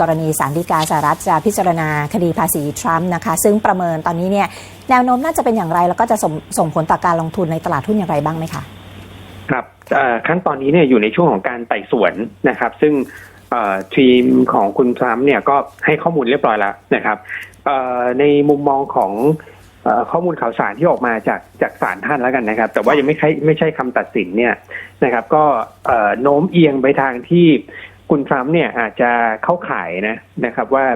กรณีสารดีกาสหรัฐจะพิจารณาคดีภาษีทรัมป์นะคะ ซึ่งประเมินตอนนี้เนี่ยแนวโน้มน่าจะเป็นอย่างไร แล้วก็จะส่งส่งผลต่อการลงทุนในตลาดหุ้นอย่างไรบ้างไหมคะ ครับขั้นตอนนี้เนี่ยอยู่ในช่วงของการไต่สวนนะครับ ซึ่งทีมของคุณทรัมป์เนี่ยก็ให้ข้อมูลเรียบร้อยแล้วนะครับในมุมมองของอข้อมูลข่าวสารที่ออกมาจากจากศาลท่านแล้วกันนะครับ แต่ว่ายังไม่ใช่ไม่ใช่คำตัดสินเนี่ยนะครับ ก็โน้มเอียงไปทางที่ คุณทรัมป์เนี่ยอาจจะเข้าข่ายนะนะครับว่า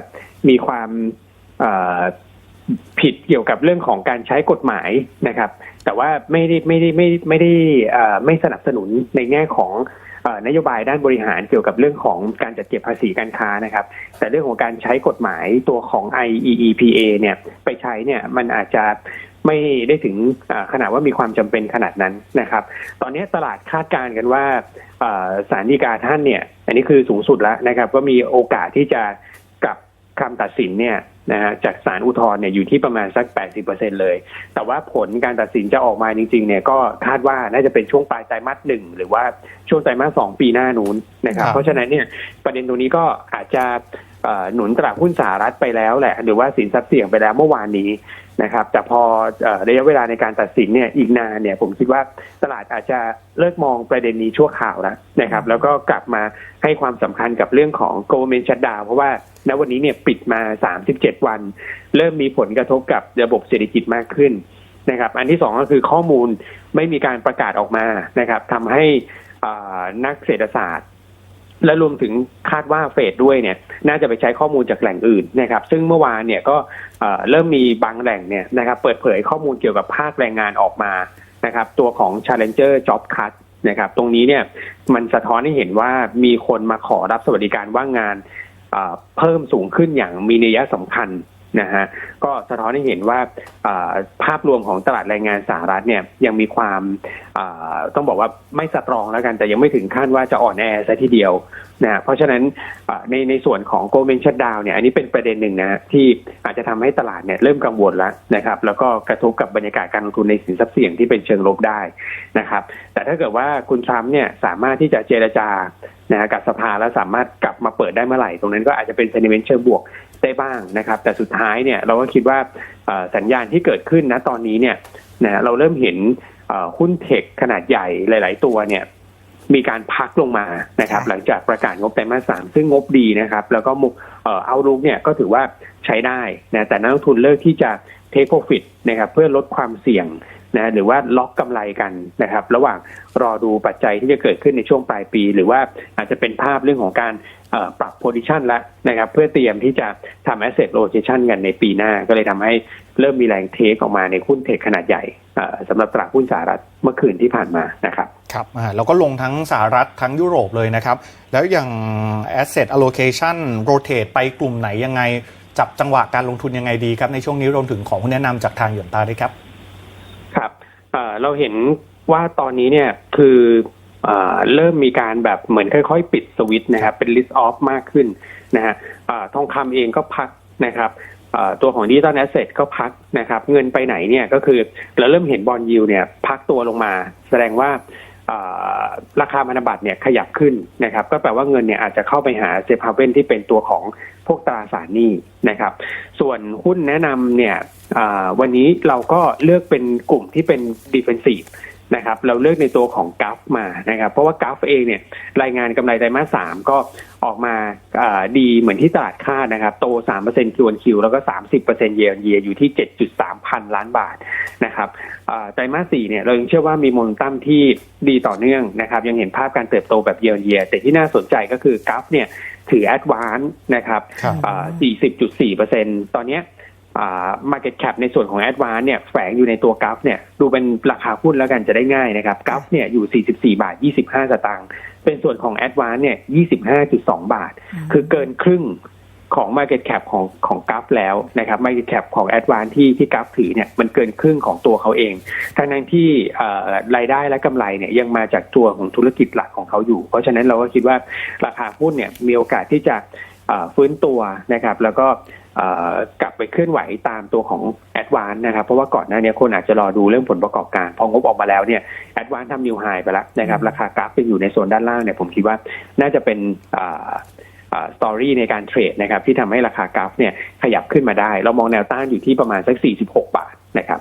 มีความผิดเกี่ยวกับเรื่องของการใช้กฎหมายนะครับ แต่ว่าไม่ได้ไม่ได้ไม่ไม่ได้ไม่สนับสนุนในแง่ของอนโยบายด้านบริหารเกี่ยวกับเรื่องของการจัดเก็บภาษีการค้านะครับ แต่เรื่องของการใช้กฎหมายตัวของ IEEPA เนี่ยไปใช้เนี่ยมันอาจจะ ไม่ได้ถึงเอ่อขนาดว่ามีความจำเป็นขนาดนั้นนะครับ ตอนนี้ตลาดคาดการณ์กันว่าเอ่อศาลฎีกาท่านเนี่ย อันนี้คือสูงสุดแล้วนะครับ ก็มีโอกาสที่จะกลับคำตัดสินเนี่ยนะฮะจากศาลอุทธรณ์เนี่ยอยู่ที่ประมาณสัก 80%เลย แต่ว่าผลการตัดสินจะออกมาจริงๆเนี่ยก็คาดว่าน่าจะเป็นช่วงปลายไตรมาสหนึ่งหรือว่าช่วงไตรมาสสองปีหน้านู้นนะครับครับเพราะฉะนั้นเนี่ยประเด็นตรงนี้ก็อาจจะเอ่อ หนุนตลาดหุ้นสหรัฐไปแล้วแหละ หรือว่าสินทรัพย์เสี่ยงไปแล้วเมื่อวานนี้นะครับ แต่พอระยะเวลาในการตัดสินเนี่ยอีกนานเนี่ยผมคิดว่าตลาดอาจจะเลิกมองประเด็นนี้ชั่วข่าวแล้วนะครับ แล้วก็กลับมาให้ความสำคัญกับเรื่องของ government shutdown เพราะว่าณวันนี้เนี่ยปิดมา 37 วัน เริ่มมีผลกระทบกับระบบเศรษฐกิจมากขึ้นนะครับ อันที่สองก็คือข้อมูลไม่มีการประกาศออกมานะครับทำให้นักเศรษฐศาสตร์ และรวมถึงคาดว่าเฟดด้วยเนี่ยน่าจะไปใช้ข้อมูลจากแหล่งอื่นนะครับซึ่งเมื่อวานเนี่ยก็เริ่มมีบางแหล่งเนี่ยนะครับเปิดเผยข้อมูลเกี่ยวกับภาคแรงงานออกมานะครับตัวของ Challenger Job Cut นะครับตรงนี้เนี่ยมันสะท้อนให้เห็นว่ามีคนมาขอรับสวัสดิการว่างงานเอ่อเพิ่มสูงขึ้นอย่างมีนัยสำคัญ นะฮะก็สะท้อนให้เห็นว่าภาพรวมของตลาดแรงงานสหรัฐเนี่ยยังมีความต้องบอกว่าไม่สตรองแล้วกันแต่ยังไม่ถึงขั้นว่าจะอ่อนแอซะทีเดียวนะเพราะฉะนั้นในในส่วนของ g o l d m a n shutdown เนี่ยอันนี้เป็นประเด็นหนึ่งนะที่อาจจะทำให้ตลาดเนี่ยเริ่มกังวลแล้วนะครับแล้วก็กระทบกับบรรยากาศการลงทุนในสินทรัพย์เสี่ยงที่เป็นเชิงลบได้นะครับแต่ถ้าเกิดว่าคุณทรัมป์เนี่ยสามารถที่จะเจรจานะกับสภาแล้วสามารถกลับมาเปิดได้เมื่อไหร่ ตรงนั้นก็อาจจะเป็นเซนิเมนต์เชิงบวก ได้บ้างนะครับ แต่สุดท้ายเนี่ยเราก็คิดว่าเอ่อสัญญาณที่เกิดขึ้นนะตอนนี้เนี่ยนะเราเริ่มเห็นเอ่อหุ้นเทคขนาดใหญ่หลาย ๆ ตัวเนี่ยมีการพักลงมานะครับค่ะหลังจากประกาศงบไตรมาสสามซึ่งงบดีนะครับ แล้วก็มุเอ่อเอาลุกเนี่ยก็ถือว่าใช้ได้นะแต่นักลงทุนเลิกที่จะเทคโปรฟิตนะครับเพื่อลดความเสี่ยง นะหรือว่าล็อกกำไรกันนะครับ ระหว่างรอดูปัจจัยที่จะเกิดขึ้นในช่วงปลายปี หรือว่าอาจจะเป็นภาพเรื่องของการปรับโพซิชันแล้วนะครับ เพื่อเตรียมที่จะทำ asset rotation กันในปีหน้า ก็เลยทำให้เริ่มมีแรงเทคออกมาในหุ้นเทคขนาดใหญ่สำหรับตลาดหุ้นสหรัฐเมื่อคืนที่ผ่านมานะครับครับเราก็ลงทั้งสหรัฐทั้งยุโรปเลยนะครับ แล้วอย่าง asset allocation rotate ไปกลุ่มไหนยังไง จับจังหวะการลงทุนยังไงดีครับ ในช่วงนี้รวมถึงของแนะนำจากทางหยวนตาด้วยครับ เราเห็นว่าตอนนี้เนี่ยคือเอ่อเริ่มมีการแบบเหมือนค่อยๆ ปิดสวิตช์นะครับเป็น list off มากขึ้นนะฮะทองคำเองก็พักนะครับตัวของดิจิตอลแอสเซทก็พักนะครับ เงินไปไหนเนี่ยก็คือเราเริ่มเห็นบอลยูเนี่ยพักตัวลงมา แสดงว่า ราคาพันธบัตรเนี่ยขยับขึ้นนะครับ ก็แปลว่าเงินเนี่ยอาจจะเข้าไปหาเซฟฮาเว่นที่เป็นตัวของพวกตราสารหนี้นะครับ ส่วนหุ้นแนะนำเนี่ยวันนี้เราก็เลือกเป็นกลุ่มที่เป็นดิเฟนซีฟ นะครับเราเลือกในตัวของกัฟมานะครับ เพราะว่ากัฟเองเนี่ยรายงานกำไรไตรมาสสามก็ออกมาอ่าดีเหมือนที่ตลาดคาดนะครับ โต 3%คิวคิวแล้วก็ 30%เยียร์เยียอยู่ที่ 7.3 พันล้านบาทนะครับอ่าไตรมาสสี่เนี่ยเรายังเชื่อว่ามีโมเมนตัมที่ดีต่อเนื่องนะครับ ยังเห็นภาพการเติบโตแบบเยียร์เยียแต่ที่น่าสนใจก็คือกัฟเนี่ยถือแอดวานนะครับครับอ่า40.4%ตอนเนี้ยอ่า market cap ในส่วนของ Advance เนี่ยแฝงอยู่ในตัวกราฟเนี่ยดูเป็นราคาหุ้นแล้วกันจะได้ง่ายนะครับกราฟเนี่ยอยู่ 44 บาท 25 สตางค์เป็นส่วนของ Advance เนี่ย 25.2 บาท คือเกินครึ่งของ market cap ของของกราฟแล้วนะครับ market cap ของ Advance ที่ที่กราฟถือเนี่ยมันเกินครึ่งของตัวเขาเอง ทั้งนั้นที่เอ่อรายได้และกำไรเนี่ยยังมาจากตัวของธุรกิจหลักของเขาอยู่ เพราะฉะนั้นเราก็คิดว่าราคาหุ้นเนี่ยมีโอกาสที่จะเอ่อ ฟื้นตัวนะครับ แล้วก็เอ่อกลับไปเคลื่อนไหวตามตัวของ a d v a n c e นะครับ เพราะว่าก่อนหน้านี้คนอาจจะรอดูเรื่องผลประกอบการ พองบออกมาแล้วเนี่ย a d v a n c e ทำนิวไฮไปแล้วนะครับ ราคากราฟเป็นอยู่ในโซนด้านล่างเนี่ยผมคิดว่าน่าจะเป็นอ่าสตอรี่ในการเทรดนะครับ ที่ทำให้ราคากราฟเนี่ยขยับขึ้นมาได้ เรามองแนวต้านอยู่ที่ประมาณสัก 46 บาทนะครับ